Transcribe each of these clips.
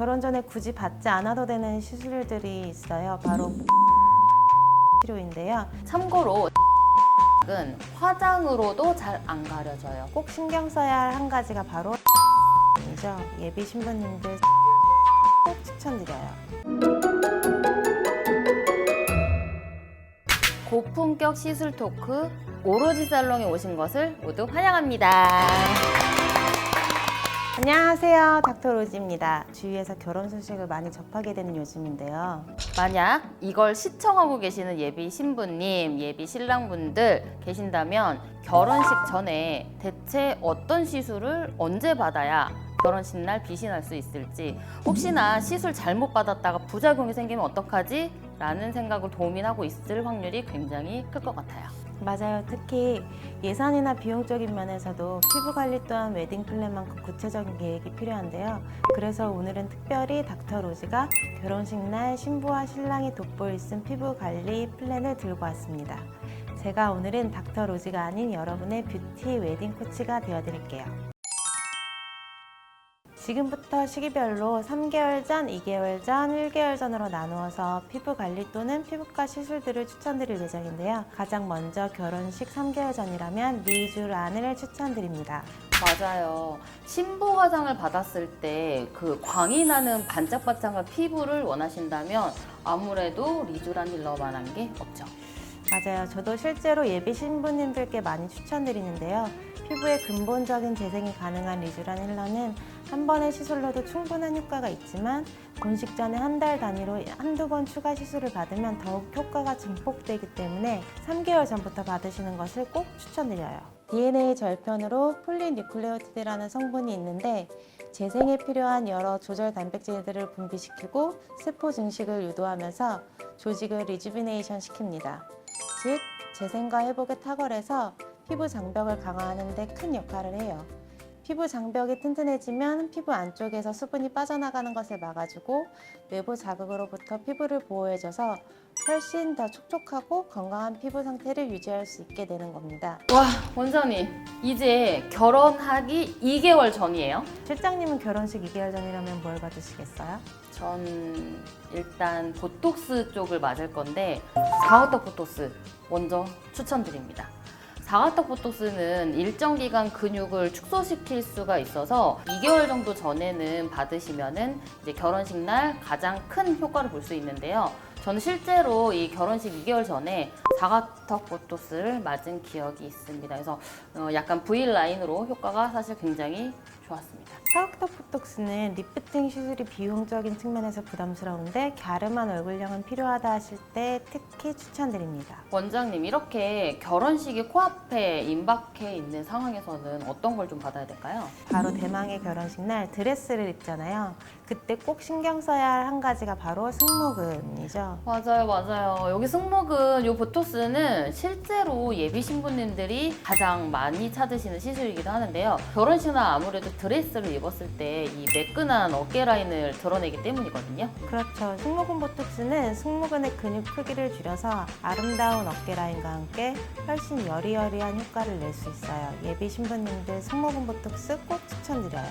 결혼 전에 굳이 받지 않아도 되는 시술들이 있어요. 바로 치료인데요. 참고로 은 화장으로도 잘 안 가려져요. 꼭 신경 써야 할 한 가지가 바로 이죠. 예비 신부님들 꼭 추천드려요. 고품격 시술 토크 오로지 살롱에 오신 것을 모두 환영합니다. 안녕하세요. 닥터 로지입니다. 주위에서 결혼 소식을 많이 접하게 되는 요즘인데요. 만약 이걸 시청하고 계시는 예비 신부님, 예비 신랑분들 계신다면 결혼식 전에 대체 어떤 시술을 언제 받아야 결혼식 날 빛이 날 수 있을지 혹시나 시술 잘못 받았다가 부작용이 생기면 어떡하지? 라는 생각을 고민하고 있을 확률이 굉장히 클 것 같아요. 맞아요. 특히 예산이나 비용적인 면에서도 피부 관리 또한 웨딩 플랜만큼 구체적인 계획이 필요한데요. 그래서 오늘은 특별히 닥터 로즈가 결혼식 날 신부와 신랑이 돋보일 쓴 피부 관리 플랜을 들고 왔습니다. 제가 오늘은 닥터 로즈가 아닌 여러분의 뷰티 웨딩 코치가 되어드릴게요. 지금부터 시기별로 3개월 전, 2개월 전, 1개월 전으로 나누어서 피부 관리 또는 피부과 시술들을 추천드릴 예정인데요. 가장 먼저 결혼식 3개월 전이라면 미주란을 추천드립니다. 맞아요. 신부 화장을 받았을 때 그 광이 나는 반짝반짝한 피부를 원하신다면 아무래도 리쥬란 힐러만한 게 없죠. 맞아요. 저도 실제로 예비 신부님들께 많이 추천드리는데요. 피부의 근본적인 재생이 가능한 리쥬란 힐러는 한 번의 시술로도 충분한 효과가 있지만 본식 전에 한 달 단위로 한두 번 추가 시술을 받으면 더욱 효과가 증폭되기 때문에 3개월 전부터 받으시는 것을 꼭 추천드려요. DNA 절편으로 폴리뉴클레오티드라는 성분이 있는데 재생에 필요한 여러 조절 단백질들을 분비시키고 세포 증식을 유도하면서 조직을 리주비네이션 시킵니다. 즉 재생과 회복에 탁월해서 피부 장벽을 강화하는 데 큰 역할을 해요. 피부 장벽이 튼튼해지면 피부 안쪽에서 수분이 빠져나가는 것을 막아주고 외부 자극으로부터 피부를 보호해줘서 훨씬 더 촉촉하고 건강한 피부 상태를 유지할 수 있게 되는 겁니다. 와, 원장님. 이제 결혼하기 2개월 전이에요. 실장님은 결혼식 2개월 전이라면 뭘 받으시겠어요? 전 일단 보톡스 쪽을 맞을 건데 사각턱 보톡스 먼저 추천드립니다. 사각턱 보톡스는 일정 기간 근육을 축소시킬 수가 있어서 2개월 정도 전에는 받으시면은 이제 결혼식 날 가장 큰 효과를 볼 수 있는데요. 저는 실제로 이 결혼식 2개월 전에 사각턱 보톡스를 맞은 기억이 있습니다. 그래서 어, 약간 V 라인으로 효과가 사실 굉장히 좋았습니다. 사각턱 보톡스는 리프팅 시술이 비용적인 측면에서 부담스러운데 갸름한 얼굴형은 필요하다 하실 때 특히 추천드립니다. 원장님 이렇게 결혼식이 코앞에 임박해 있는 상황에서는 어떤 걸 좀 받아야 될까요? 바로 대망의 결혼식 날 드레스를 입잖아요. 그때 꼭 신경 써야 할 한 가지가 바로 승모근이죠. 맞아요, 맞아요. 여기 승모근 요 보토스는 실제로 예비 신부님들이 가장 많이 찾으시는 시술이기도 하는데요. 결혼식날 아무래도 드레스를 입었을 때 이 매끈한 어깨 라인을 드러내기 때문이거든요. 그렇죠. 승모근 보톡스는 승모근의 근육 크기를 줄여서 아름다운 어깨 라인과 함께 훨씬 여리여리한 효과를 낼 수 있어요. 예비 신부님들 승모근 보톡스 꼭 추천드려요.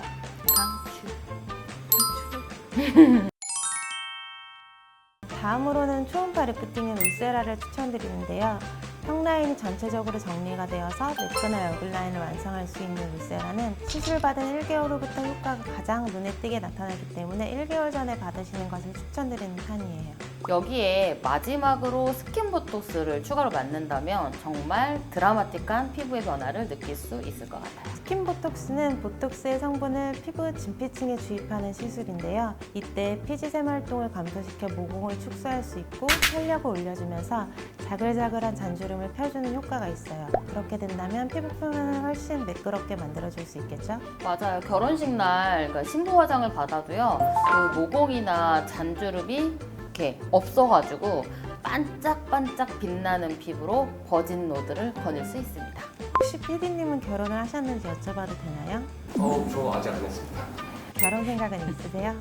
다음으로는 초음파 리프팅인 울세라를 추천드리는데요. 턱 라인이 전체적으로 정리가 되어서 매끈한 얼굴 라인을 완성할 수 있는 울세라는 시술받은 1개월 후부터 효과가 가장 눈에 띄게 나타나기 때문에 1개월 전에 받으시는 것을 추천드리는 편이에요. 여기에 마지막으로 스킨 보토스를 추가로 맞는다면 정말 드라마틱한 피부의 변화를 느낄 수 있을 것 같아요. 스킨 보톡스는 보톡스의 성분을 피부 진피층에 주입하는 시술인데요. 이때 피지샘 활동을 감소시켜 모공을 축소할 수 있고 탄력을 올려주면서 자글자글한 잔주름을 펴주는 효과가 있어요. 그렇게 된다면 피부 표면을 훨씬 매끄럽게 만들어줄 수 있겠죠? 맞아요. 결혼식 날 그러니까 신부 화장을 받아도요. 그 모공이나 잔주름이 이렇게 없어가지고 반짝반짝 빛나는 피부로 버진 로드를 거닐 수 있습니다. 혹시 PD님은 결혼을 하셨는지 여쭤봐도 되나요? 어, 저 아직 안 했습니다. 결혼 생각은 있으세요?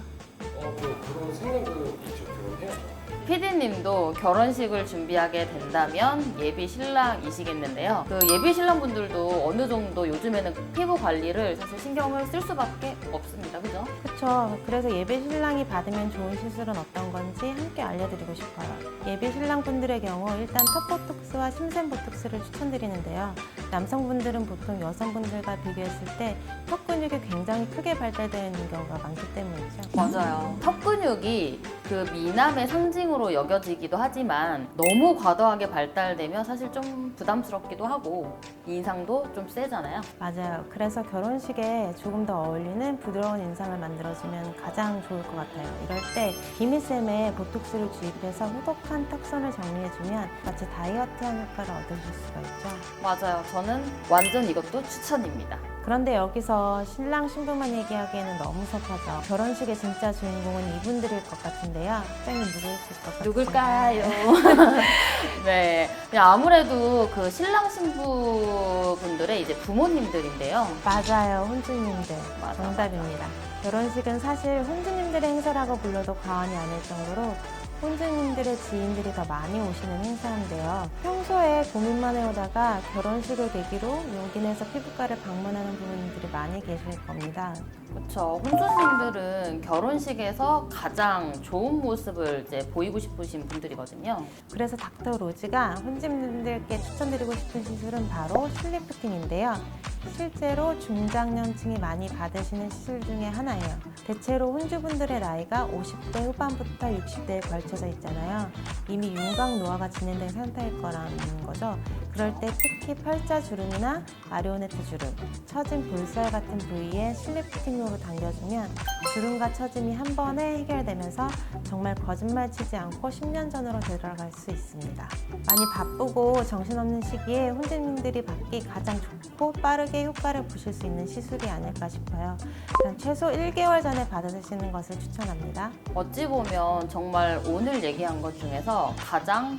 어, 그 그런 생각은 있죠. 결혼해야죠. 피디님도 결혼식을 준비하게 된다면 예비 신랑이시겠는데요. 그 예비 신랑분들도 어느 정도 요즘에는 피부 관리를 사실 신경을 쓸 수밖에 없습니다. 그죠? 그렇죠. 그래서 예비 신랑이 받으면 좋은 시술은 어떤 건지 함께 알려드리고 싶어요. 예비 신랑분들의 경우 일단 턱 보톡스와 심센 보톡스를 추천드리는데요. 남성분들은 보통 여성분들과 비교했을 때 턱 근육이 굉장히 크게 발달되어 있는 경우가 많기 때문이죠. 맞아요. 턱 근육이 그 미남의 상징으로 여겨지기도 하지만 너무 과도하게 발달되면 사실 좀 부담스럽기도 하고 인상도 좀 세잖아요. 맞아요. 그래서 결혼식에 조금 더 어울리는 부드러운 인상을 만들어주면 가장 좋을 것 같아요. 이럴 때 비미쌤의 보톡스를 주입해서 후덕한 턱선을 정리해주면 마치 다이어트한 효과를 얻으실 수가 있죠. 맞아요. 저는 완전 이것도 추천입니다. 그런데 여기서 신랑 신부만 얘기하기에는 너무 섭하죠. 결혼식의 진짜 주인공은 이분들일 것 같은데요. 시장님 누구일 것 같아요? 누굴까요? 네. 그냥 아무래도 그 신랑 신부분들의 이제 부모님들인데요. 맞아요. 혼주님들. 맞아, 정답입니다. 결혼식은 사실 혼주님들의 행사라고 불러도 과언이 아닐 정도로 혼주님들의 지인들이 더 많이 오시는 행사인데요. 평소에 고민만 해오다가 결혼식을 계기로 용기 내서 피부과를 방문하는 부모님들이 많이 계실 겁니다. 그렇죠. 혼주님들은 결혼식에서 가장 좋은 모습을 이제 보이고 싶으신 분들이거든요. 그래서 닥터 로즈가 혼주님들께 추천드리고 싶은 시술은 바로 슬리프팅인데요. 실제로 중장년층이 많이 받으시는 시술 중에 하나예요. 대체로 혼주분들의 나이가 50대 후반부터 60대에 걸쳐져 있잖아요. 이미 윤곽 노화가 진행된 상태일 거라는 거죠. 그럴 때 특히 팔자 주름이나 마리오네트 주름, 처진 볼살 같은 부위에 슬리프팅으로 당겨주면 주름과 처짐이 한 번에 해결되면서 정말 거짓말 치지 않고 10년 전으로 되돌아갈 수 있습니다. 많이 바쁘고 정신없는 시기에 혼주님들이 받기 가장 좋고 빠르게 효과를 보실 수 있는 시술이 아닐까 싶어요. 일단 최소 1개월 전에 받으시는 것을 추천합니다. 어찌 보면 정말 오늘 얘기한 것 중에서 가장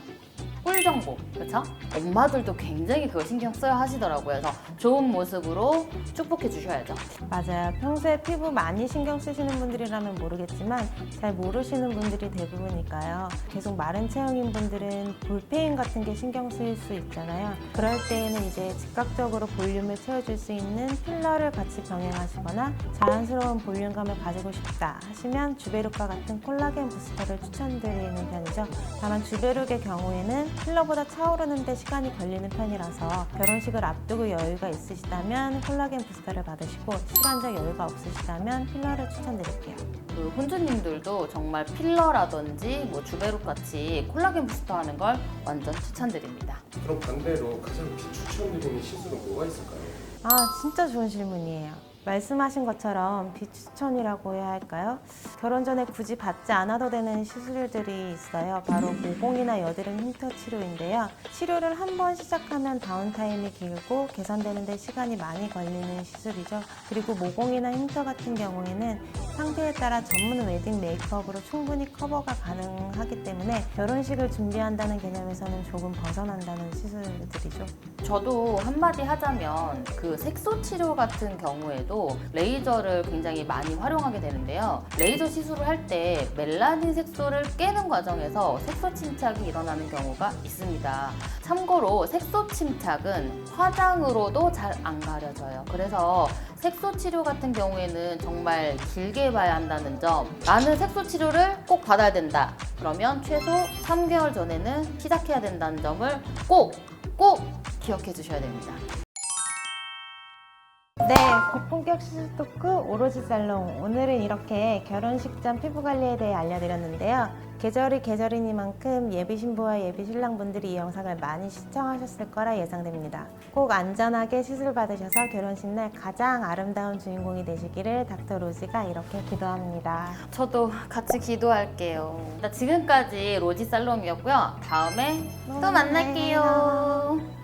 꿀 정보, 그렇죠? 엄마들도 굉장히 그거 신경 써야 하시더라고요. 그래서 좋은 모습으로 축복해 주셔야죠. 맞아요. 평소에 피부 많이 신경 쓰시는 분들이라면 모르겠지만 잘 모르시는 분들이 대부분이니까요. 계속 마른 체형인 분들은 볼페인 같은 게 신경 쓰일 수 있잖아요. 그럴 때에는 이제 즉각적으로 볼륨을 채워줄 수 있는 필러를 같이 병행하시거나 자연스러운 볼륨감을 가지고 싶다 하시면 주베룩과 같은 콜라겐 부스터를 추천드리는 편이죠. 다만 주베룩의 경우에는 필러보다 차오르는데 시간이 걸리는 편이라서 결혼식을 앞두고 여유가 있으시다면 콜라겐 부스터를 받으시고 시간적 여유가 없으시다면 필러를 추천드릴게요. 그 혼주님들도 정말 필러라든지 뭐 주베룩 같이 콜라겐 부스터 하는 걸 완전 추천드립니다. 그럼 반대로 가장 비추천드리는 시술은 뭐가 있을까요? 아, 진짜 좋은 질문이에요. 말씀하신 것처럼 비추천이라고 해야 할까요? 결혼 전에 굳이 받지 않아도 되는 시술들이 있어요. 바로 모공이나 여드름 흉터 치료인데요. 치료를 한 번 시작하면 다운타임이 길고 개선되는데 시간이 많이 걸리는 시술이죠. 그리고 모공이나 흉터 같은 경우에는 상태에 따라 전문 웨딩 메이크업으로 충분히 커버가 가능하기 때문에 결혼식을 준비한다는 개념에서는 조금 벗어난다는 시술들이죠. 저도 한마디 하자면 그 색소 치료 같은 경우에도 레이저를 굉장히 많이 활용하게 되는데요. 레이저 시술을 할 때 멜라닌 색소를 깨는 과정에서 색소 침착이 일어나는 경우가 있습니다. 참고로 색소 침착은 화장으로도 잘 안 가려져요. 그래서 색소 치료 같은 경우에는 정말 길게 봐야 한다는 점. 나는 색소 치료를 꼭 받아야 된다. 그러면 최소 3개월 전에는 시작해야 된다는 점을 꼭, 꼭 기억해 주셔야 됩니다. 네, 고품격 시술 토크 오로지 살롱. 오늘은 이렇게 결혼식 전 피부 관리에 대해 알려드렸는데요. 계절이 계절이니만큼 예비 신부와 예비 신랑분들이 이 영상을 많이 시청하셨을 거라 예상됩니다. 꼭 안전하게 시술 받으셔서 결혼식 날 가장 아름다운 주인공이 되시기를 닥터 로지가 이렇게 기도합니다. 저도 같이 기도할게요. 지금까지 로지 살롱이었고요. 다음에 또 만날게요.